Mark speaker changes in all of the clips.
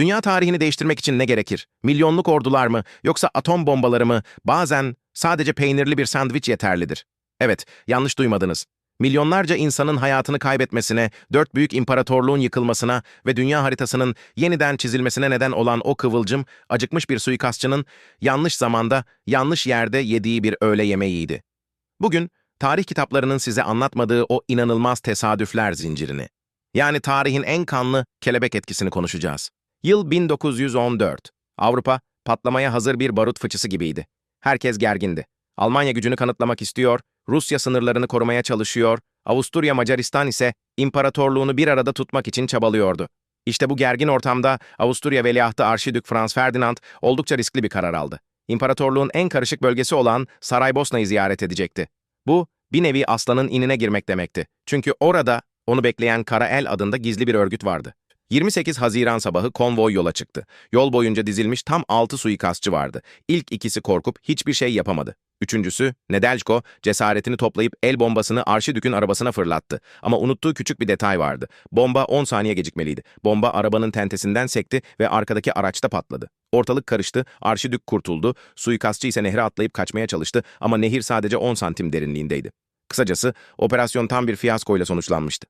Speaker 1: Dünya tarihini değiştirmek için ne gerekir? Milyonluk ordular mı yoksa atom bombaları mı? Bazen sadece peynirli bir sandviç yeterlidir. Evet, yanlış duymadınız. Milyonlarca insanın hayatını kaybetmesine, dört büyük imparatorluğun yıkılmasına ve dünya haritasının yeniden çizilmesine neden olan o kıvılcım, acıkmış bir suikastçının yanlış zamanda, yanlış yerde yediği bir öğle yemeğiydi. Bugün, tarih kitaplarının size anlatmadığı o inanılmaz tesadüfler zincirini, yani tarihin en kanlı kelebek etkisini konuşacağız. Yıl 1914. Avrupa, patlamaya hazır bir barut fıçısı gibiydi. Herkes gergindi. Almanya gücünü kanıtlamak istiyor, Rusya sınırlarını korumaya çalışıyor, Avusturya Macaristan ise imparatorluğunu bir arada tutmak için çabalıyordu. İşte bu gergin ortamda Avusturya veliahtı Arşidük Franz Ferdinand oldukça riskli bir karar aldı. İmparatorluğun en karışık bölgesi olan Saraybosna'yı ziyaret edecekti. Bu, bir nevi aslanın inine girmek demekti. Çünkü orada onu bekleyen Kara El adında gizli bir örgüt vardı. 28 Haziran sabahı konvoy yola çıktı. Yol boyunca dizilmiş tam 6 suikastçı vardı. İlk ikisi korkup hiçbir şey yapamadı. Üçüncüsü, Nedeljko, cesaretini toplayıp el bombasını Arşidük'ün arabasına fırlattı. Ama unuttuğu küçük bir detay vardı. Bomba 10 saniye gecikmeliydi. Bomba arabanın tentesinden sekti ve arkadaki araçta patladı. Ortalık karıştı, Arşidük kurtuldu, suikastçı ise nehre atlayıp kaçmaya çalıştı ama nehir sadece 10 santim derinliğindeydi. Kısacası, operasyon tam bir fiyaskoyla sonuçlanmıştı.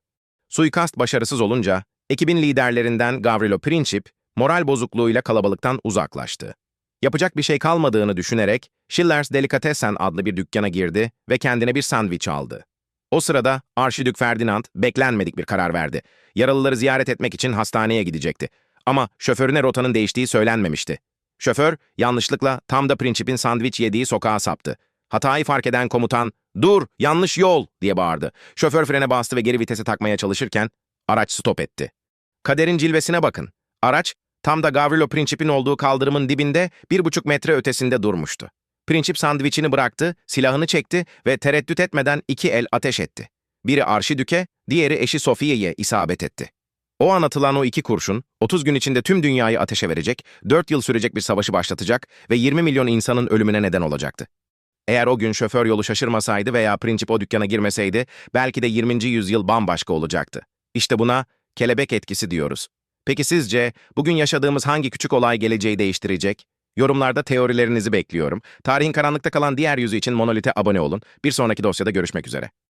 Speaker 1: Suikast başarısız olunca, ekibin liderlerinden Gavrilo Princip, moral bozukluğuyla kalabalıktan uzaklaştı. Yapacak bir şey kalmadığını düşünerek Schiller's Delicatessen adlı bir dükkana girdi ve kendine bir sandviç aldı. O sırada Arşidük Ferdinand beklenmedik bir karar verdi. Yaralıları ziyaret etmek için hastaneye gidecekti. Ama şoförüne rotanın değiştiği söylenmemişti. Şoför yanlışlıkla tam da Princip'in sandviç yediği sokağa saptı. Hatayı fark eden komutan, ''Dur, yanlış yol!'' diye bağırdı. Şoför frene bastı ve geri vitese takmaya çalışırken araç stop etti. Kaderin cilvesine bakın. Araç tam da Gavrilo Princip'in olduğu kaldırımın dibinde bir buçuk metre ötesinde durmuştu. Princip sandviçini bıraktı, silahını çekti ve tereddüt etmeden iki el ateş etti. Biri Arşidük'e, diğeri eşi Sofiye'ye isabet etti. O an atılan o iki kurşun, 30 gün içinde tüm dünyayı ateşe verecek, 4 yıl sürecek bir savaşı başlatacak ve 20 milyon insanın ölümüne neden olacaktı. Eğer o gün şoför yolu şaşırmasaydı veya Princip o dükkana girmeseydi, belki de 20. yüzyıl bambaşka olacaktı. İşte buna kelebek etkisi diyoruz. Peki sizce bugün yaşadığımız hangi küçük olay geleceği değiştirecek? Yorumlarda teorilerinizi bekliyorum. Tarihin karanlıkta kalan diğer yüzü için Monolith'e abone olun. Bir sonraki dosyada görüşmek üzere.